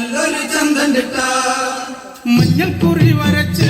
നല്ലൊരു ചന്തൻ കിട്ട. മഞ്ഞക്കുറി വരച്ച്